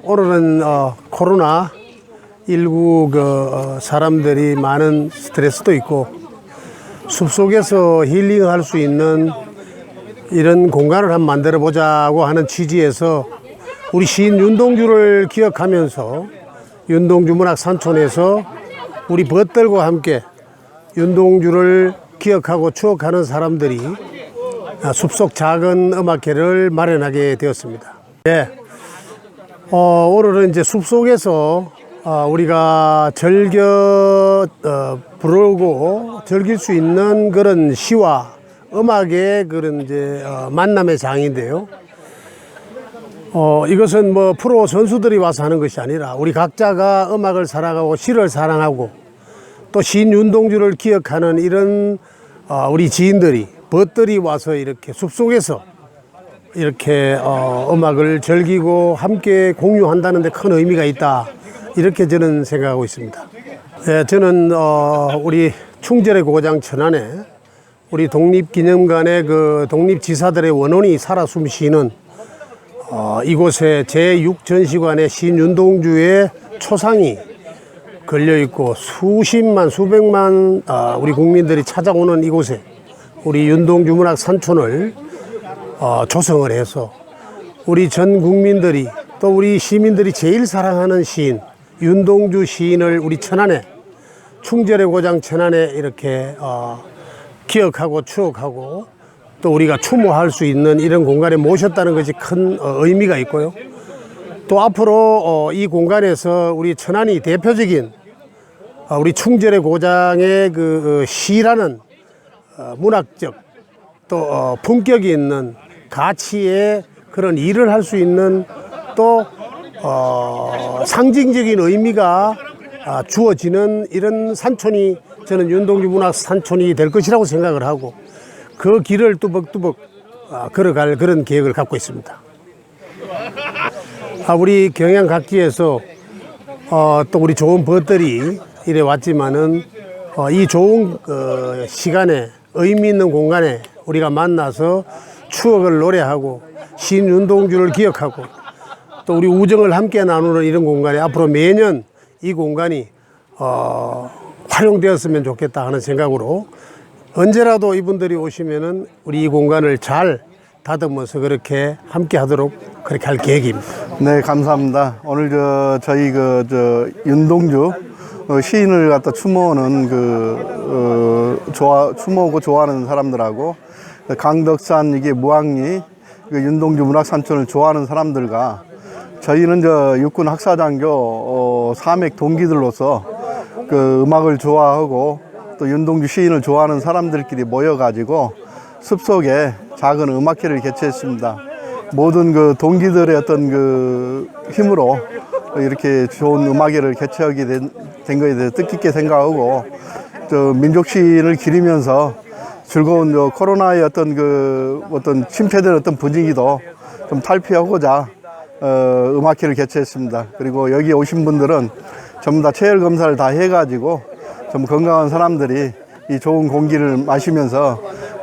오늘은 어, 코로나 19 그 어, 사람들이 많은 스트레스도 있고 숲속에서 힐링할 수 있는 이런 공간을 한번 만들어 보자고 하는 취지에서 우리 시인 윤동주를 기억하면서 윤동주 문학 산촌에서 우리 벗들과 함께 윤동주를 기억하고 추억하는 사람들이 아, 숲속 작은 음악회를 마련하게 되었습니다. 예. 어, 오늘은 이제 숲 속에서 어, 우리가 즐겨 어, 부르고 즐길 수 있는 그런 시와 음악의 그런 이제 어, 만남의 장인데요. 어, 이것은 뭐 프로 선수들이 와서 하는 것이 아니라 우리 각자가 음악을 사랑하고 시를 사랑하고 또 시인 윤동주를 기억하는 이런 어, 우리 지인들이 벗들이 와서 이렇게 숲속에서 이렇게 어, 음악을 즐기고 함께 공유한다는 데 큰 의미가 있다. 이렇게 저는 생각하고 있습니다. 예, 저는 어, 우리 충절의 고장 천안에 우리 독립기념관의 그 독립지사들의 원혼이 살아 숨쉬는 어, 이곳에 제6전시관에 신윤동주의 초상이 걸려 있고 수십만 수백만 아, 우리 국민들이 찾아오는 이곳에 우리 윤동주 문학 산촌을 어, 조성을 해서 우리 전 국민들이 또 우리 시민들이 제일 사랑하는 시인 윤동주 시인을 우리 천안에 충절의 고장 천안에 이렇게 어, 기억하고 추억하고 또 우리가 추모할 수 있는 이런 공간에 모셨다는 것이 큰 어, 의미가 있고요. 또 앞으로 어, 이 공간에서 우리 천안이 대표적인 어, 우리 충절의 고장의 그 어, 시라는 어, 문학적 또 어, 품격이 있는 가치의 그런 일을 할 수 있는 또 어, 상징적인 의미가 아, 주어지는 이런 산촌이 저는 윤동주 문학 산촌이 될 것이라고 생각을 하고 그 길을 뚜벅뚜벅 아, 걸어갈 그런 계획을 갖고 있습니다. 아, 우리 경양 각지에서 어, 또 우리 좋은 벗들이 이래 왔지만은 어, 이 좋은 어, 시간에 의미 있는 공간에 우리가 만나서 추억을 노래하고 시인 윤동주를 기억하고 또 우리 우정을 함께 나누는 이런 공간에 앞으로 매년 이 공간이 어, 활용되었으면 좋겠다 하는 생각으로 언제라도 이분들이 오시면은 우리 이 공간을 잘 다듬어서 그렇게 함께 하도록 그렇게 할 계획입니다. 네, 감사합니다. 오늘 저 저희 그 저 윤동주 어, 시인을 갖다 추모하는 그 어, 좋아 추모하고 좋아하는 사람들하고 강덕산 이게 무학리 그 윤동주 문학산촌을 좋아하는 사람들과 저희는 저 육군 학사장교 어, 사맥 동기들로서 그 음악을 좋아하고 또 윤동주 시인을 좋아하는 사람들끼리 모여가지고 숲속에 작은 음악회를 개최했습니다. 모든 그 동기들의 어떤 그 힘으로 이렇게 좋은 음악회를 개최하게 된, 된 거에 대해서 뜻깊게 생각하고 저 민족 시인을 기리면서 즐거운 저 코로나의 어떤 그 어떤 침체된 어떤 분위기도 좀 탈피하고자 어, 음악회를 개최했습니다. 그리고 여기 오신 분들은 전부 다 체열 검사를 다 해가지고 좀 건강한 사람들이 이 좋은 공기를 마시면서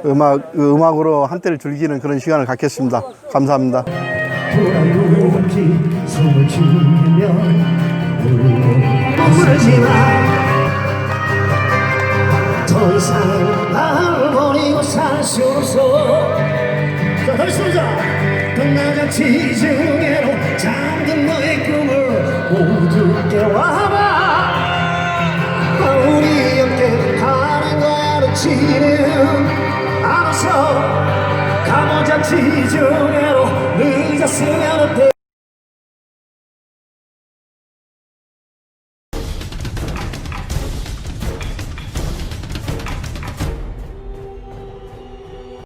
음악 그 음악으로 한때를 즐기는 그런 시간을 갖겠습니다. 감사합니다. 더 이상 살 수 없어 자 다시 보자 끝나간 지중해로 잠든 너의 꿈을 모두 깨워봐. 우리 함께 가는 거야 놓치는. 않아서 가보자 지중해로. 늦었으면 어때